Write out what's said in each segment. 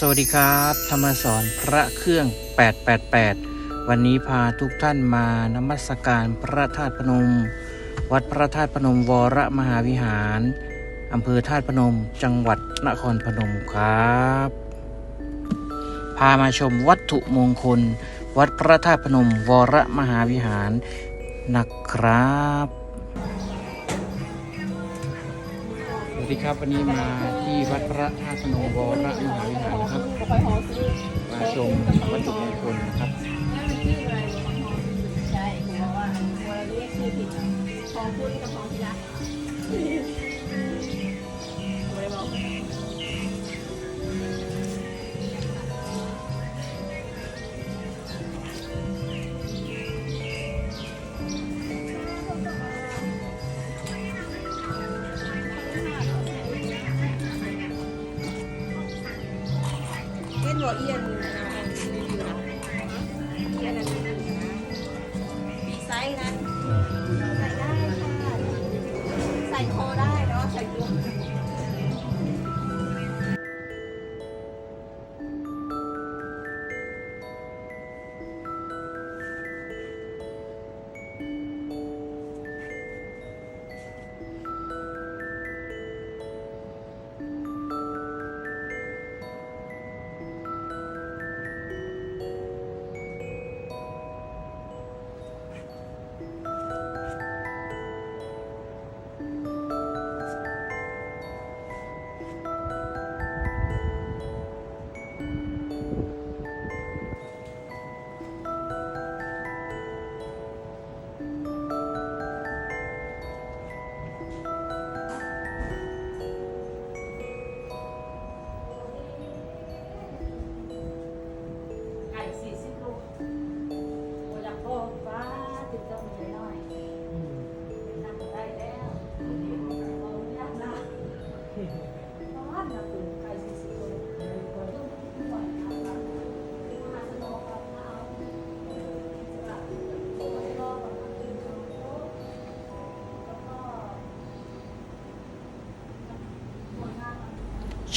สวัสดีครับ ธรรมสอนพระเครื่อง 888 วันนี้พาทุกท่านมานมัสการพระธาตุพนม วัดพระธาตุพนมวรมหาวิหารอำเภอธาตุพนม จังหวัดนครพนมครับ พามาชมวัตถุมงคล วัดพระธาตุพนมวรมหาวิหารนะครับ สดีครับวันนี้มาที่วัดพระธาตุนงวรมหาวิหารนะครับ มาชมวัตถุมงคลนะครับใช่เพราะว่าอันนี้ชื่อผิดของคุณกับของที่รัก นหัวเอียนนะ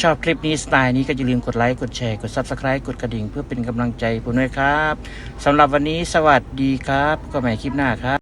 ชอบคลิปนี้สไตล์นี้ก็อย่าลืมกดไลค์ กดแชร์ กด Subscribe กดกระดิ่ง เพื่อเป็นกำลังใจผมด้วยครับสำหรับวันนี้สวัสดีครับ ก็ใหม่คลิปหน้าครับ